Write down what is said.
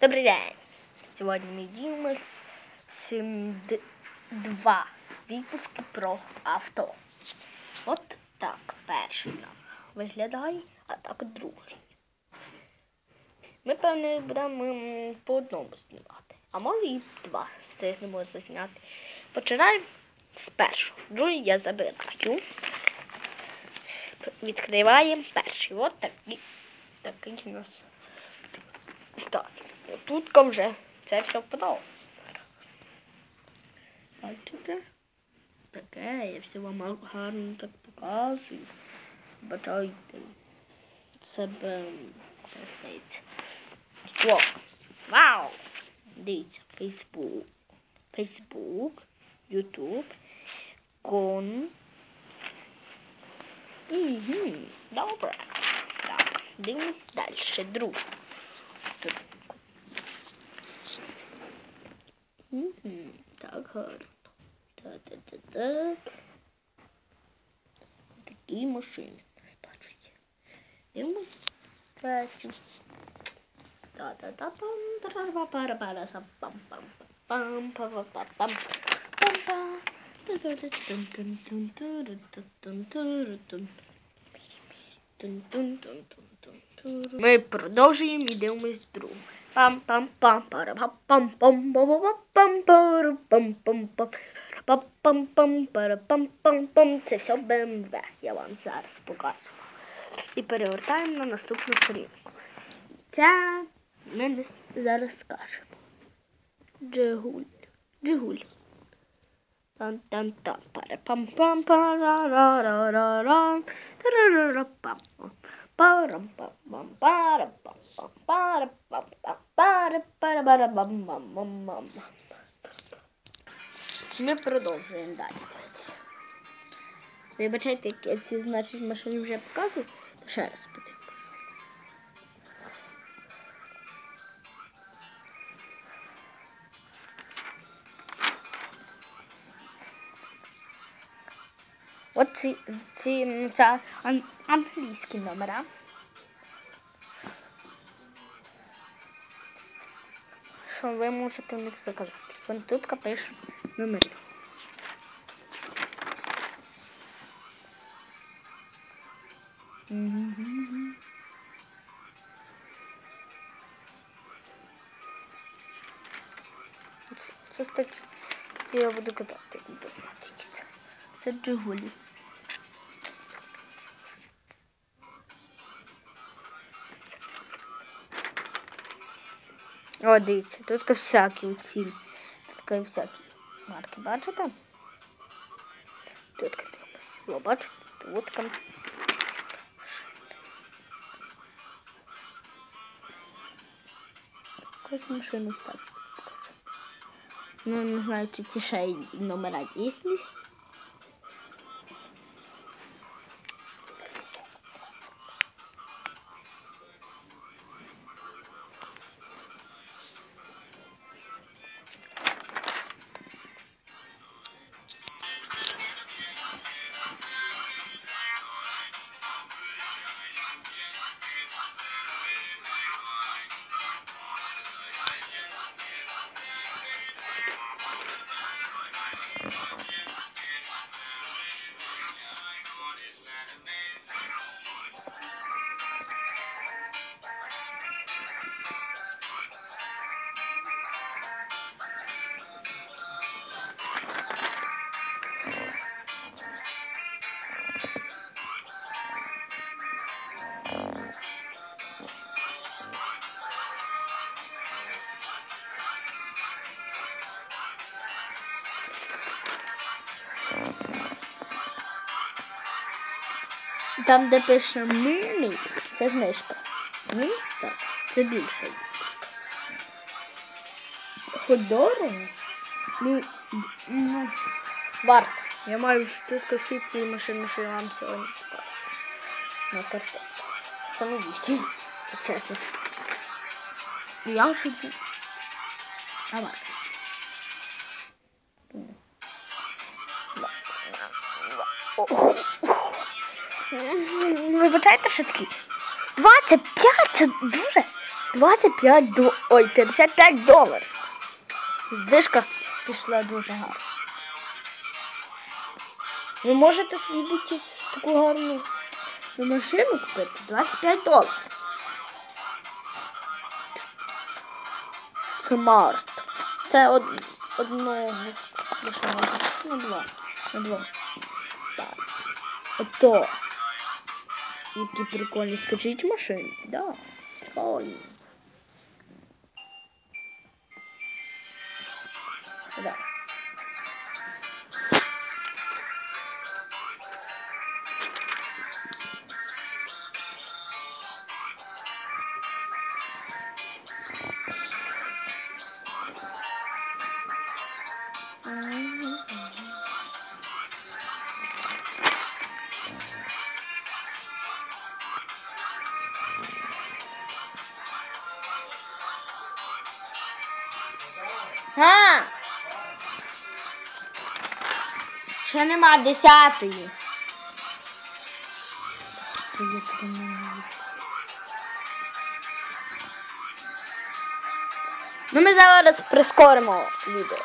Добрий день! Сьогодні ми дивимось 72 випуски про авто. От так перший нам виглядає, а так другий. Ми, певне, будемо по одному знімати. А може і два встигнемо зазняти. Починаємо з першого. Другий я забираю. Відкриваємо перший. От такий, такий у нас стати. Тут вже це все впадало. Бачите? Таке, я все вам гарно так показую. Бачайте. Себе здається. О! Вау! Дивіться, Фейсбук. Фейсбук, Ютуб, Кон. Угу, добре. Так, дивимось далі. Друг. Угу, так гарно. Так-так-так. Такі машини нас бачать. Дивимось третю. Та-та-та-пам, тра-па-пара-пара-сам-пам-пам. Пам-па-па-па-пам. Пам-пам. Ту-ту-ту-тун-тун-тун-тун-тун-тун-тун. Тун-тун-тун-тун-тун-тун. Ми продовжуємо і дивимось другу. пам пам пам пам пам пам пам пам пам пам пам пам пам пам пам пам Це все БМВ. Я вам зараз показую. І перевертаємо на наступну сторінку. Це ми зараз скажемо. Джигуль. Джигуль. Тан тан тан ми продовжуємо далі. Вибачайте, я ці значить машини вже показую, ще раз подивимось. От ці, ці, це англійські номера. Що ви можете в них заказати? Вони тут пише номери. Мгм. Це, я буду катати. Це Джигулі. О, дивіться, тут всякі ціль. Тут всякі марки, бачите? Тут дивимось. О, бачите? Тут там. Якусь машину ставити. Ну, не знаю, чи ці ще й номера дійсні. Там, де пише милі, це знижка. Мій так, це більше. Ходорень? Ну, ну, Варт. Я маю тут всі ці машини, що я вам сьогодні покажу. На карте. Саме вісім, чесно. Я шучу. А варто. Вибачайте, такі. 25 це дуже. 25 до... Ой, 55 доларів. Знижка пішла дуже гарно. Ви можете собі таку гарну машину купити 25 доларів. Смарт. Це од... одного. На два. На два. Так. Ото. Які прикольні. Скажіть машини. Да. Прикольні. Ще нема десятої. Ну ми зараз прискоримо відео.